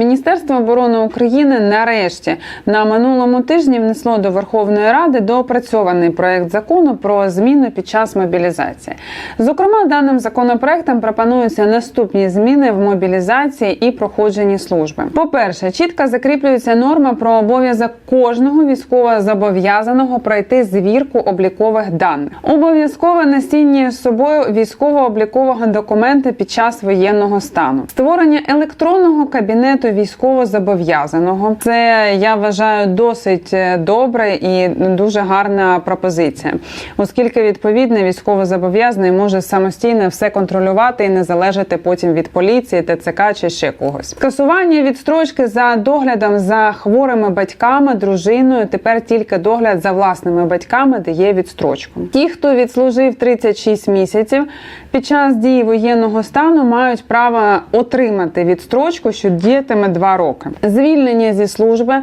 Міністерство оборони України нарешті на минулому тижні внесло до Верховної Ради доопрацьований проект закону про зміни під час мобілізації. Зокрема, даним законопроектом пропонуються наступні зміни в мобілізації і проходженні служби. По-перше, чітко закріплюється норма про обов'язок кожного військового зобов'язаного пройти звірку облікових даних. Обов'язкове носіння з собою військово-облікового документа під час воєнного стану, створення електронного кабінету військово-зобов'язаного. Це я вважаю досить е, добре і дуже гарна пропозиція, оскільки відповідно військовозобов'язаний може самостійно все контролювати і не залежати потім від поліції, ТЦК чи ще когось. Скасування відстрочки за доглядом за хворими батьками, дружиною. Тепер тільки догляд за власними батьками дає відстрочку. Ті, хто відслужив 36 місяців під час дії воєнного стану, мають право отримати відстрочку, що діятиме 2 роки. Звільнення зі служби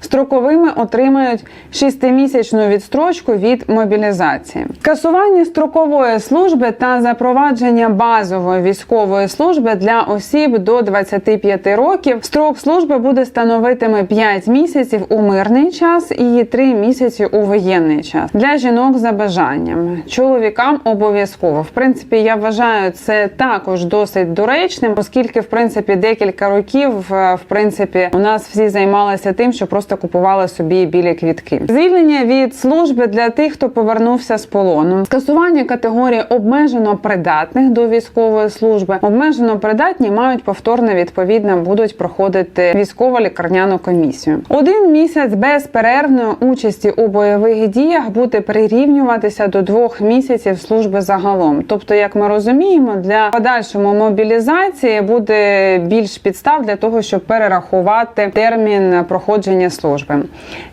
строковими отримають 6-місячну відстрочку від мобілізації. Скасування строкової служби та запровадження базової військової служби для осіб до 25 років. Строк служби буде становитиме 5 місяців у мирний час і 3 місяці у воєнний час для жінок за бажанням. Чоловікам обов'язково. В принципі, я вважаю це також досить доречним, оскільки в принципі декілька років е, в принципі у нас всі займалися тим, що просто купували собі білі квітки. Звільнення від служби для тих, хто повернувся з полону, скасування категорії обмежено придатних до військової служби. Обмежено придатні мають повторно відповідно будуть проходити військово лікарняну комісію. Один місяць безперервної участі у бойових діях буде прирівнюватися до двох місяців служби загалом. Тобто, як ми розуміємо, для подальшої мобілізації буде більш підстав для того, щоб перерахувати термін проходження служби.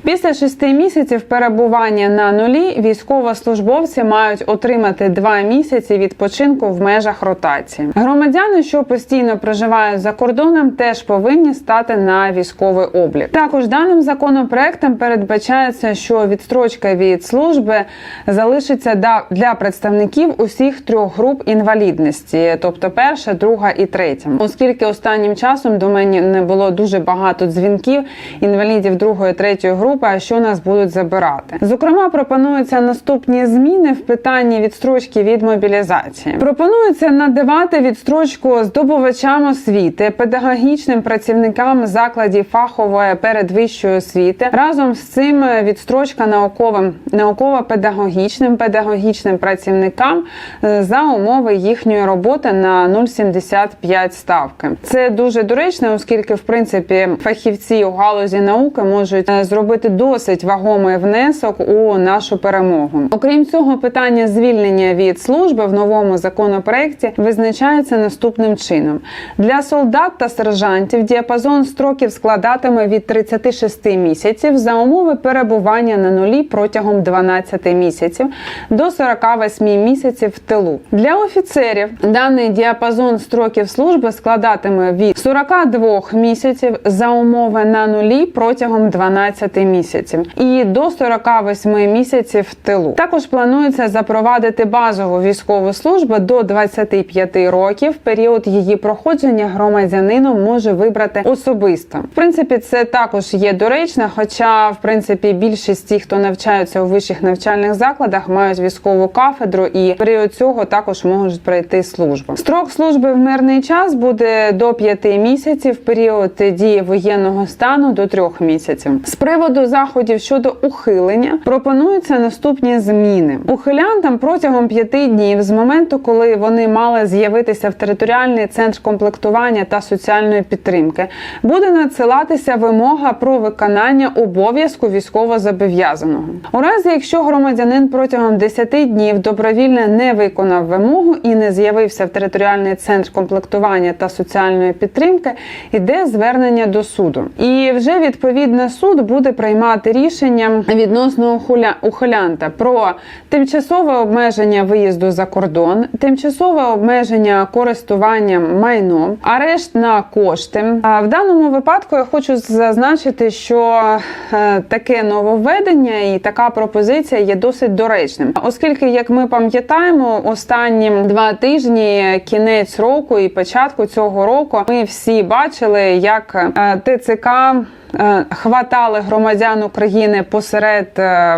Після шести місяців перебування на нулі військовослужбовці мають отримати два місяці відпочинку в межах ротації. Громадяни, що постійно проживають за кордоном, теж повинні стати на військовий облік. Також даним законопроектом передбачається, що відстрочка від служби залишиться для представників усіх трьох груп інвалідності, тобто перша, друга і третя, оскільки останнім часом до мене не було дуже багато дзвінків інвалідів другої, третьої групи, а що нас будуть забирати. Зокрема, пропонуються наступні зміни в питанні відстрочки від мобілізації. Пропонується надавати відстрочку здобувачам освіти, педагогічним працівникам закладів фахової передвищої освіти. Разом з цим відстрочка науковим науково-педагогічним педагогічним працівникам е, за умови їхньої роботи на 0,75 ставки. Це дуже доречно, оскільки в принципі фахівці у галузі науки можуть е, зробити досить вагомий внесок у нашу перемогу. Окрім цього, питання звільнення від служби в новому законопроекті визначається наступним чином: для солдат та сержантів діапазон строків складатиме від 36 місяців за умови перебування на нулі протягом 12 місяців до 48 місяців в тилу. Для офіцерів даний діапазон строків служби складатиме від 42 місяців за умови на нулі протягом 12 місяців і до 48 місяців в тилу. Також планується запровадити базову військову службу до 25 років. Період її проходження громадянином може вибрати особисто. В принципі, це також є доречно, хоча в принципі більшість тих, хто навчаються у вищих навчальних закладах, мають військову кафедру і період цього також можуть пройти службу. Строк служби в мирний час буде до 5 місяців, період дії воєнного стану до 3 місяців. З приводу заходів щодо ухилення пропонуються наступні зміни. Ухилянтам протягом 5 днів з моменту, коли вони мали з'явитися в територіальний центр комплектування та соціальної підтримки, буде надсилатися вимога про виконання обов'язку військовозобов'язаного. У разі, якщо громадянин протягом 10 днів добровільно не виконав вимогу і не з'явився в територіальний центр комплектування та соціальної підтримки, йде звернення до суду. І вже відповідно суд буде приймати рішення відносно ухиля- ухилянта про тимчасове обмеження виїзду за кордон, тимчасове обмеження користування майном, арешт на кошти. А в даному випадку я хочу зазначити, що е, таке нововведення і така пропозиція є досить доречним, оскільки, як ми пам'ятаємо, останні два тижні кінець року і початку цього року ми всі бачили бачили, як е, ТЦК е, хватали громадян України посеред е,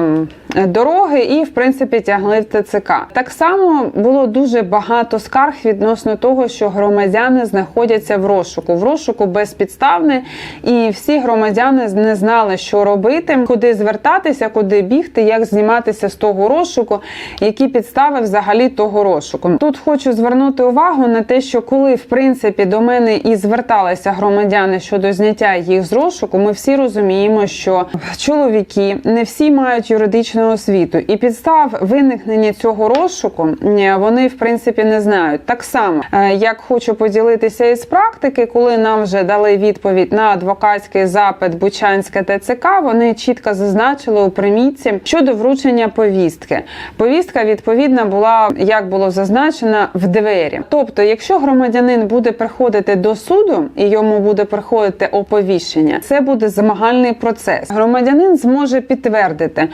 дороги і, в принципі, тягли в ТЦК. Так само було дуже багато скарг відносно того, що громадяни знаходяться в розшуку. В розшуку безпідставне, і всі громадяни не знали, що робити, куди звертатися, куди бігти, як зніматися з того розшуку, які підстави взагалі того розшуку. Тут хочу звернути увагу на те, що коли в принципі до мене і зверталися громадяни щодо зняття їх з розшуку, ми всі розуміємо, що чоловіки не всі мають юридичну освіту, і підстав виникнення цього розшуку вони в принципі не знають. Так само, е, як хочу поділитися із практики, коли нам вже дали відповідь на адвокатський запит Бучанське ТЦК, вони чітко зазначили у примітці щодо вручення повістки. Повістка відповідна була, як було зазначено, в двері. Тобто, якщо громадянин буде приходити до суду і йому буде приходити оповіщення, це буде змагальний процес. Громадянин зможе підтвердити,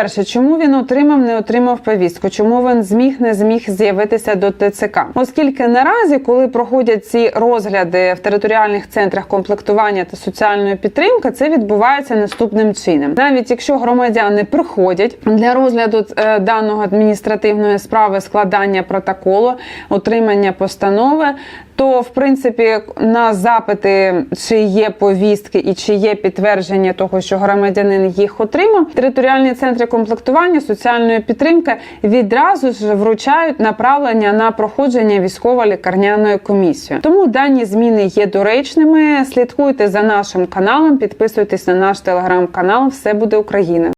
по-перше, чому він отримав, не отримав повістку, чому він зміг, не зміг з'явитися до ТЦК, оскільки наразі, коли проходять ці розгляди в територіальних центрах комплектування та соціальної підтримки, це відбувається наступним чином. Навіть якщо громадяни приходять для розгляду е, даного адміністративної справи, складання протоколу, отримання постанови. То, в принципі, на запити, чи є повістки і чи є підтвердження того, що громадянин їх отримав, територіальні центри комплектування соціальної підтримки відразу ж вручають направлення на проходження військово-лікарняної комісії. Тому дані зміни є доречними. Слідкуйте за нашим каналом, підписуйтесь на наш телеграм-канал. Все буде Україна.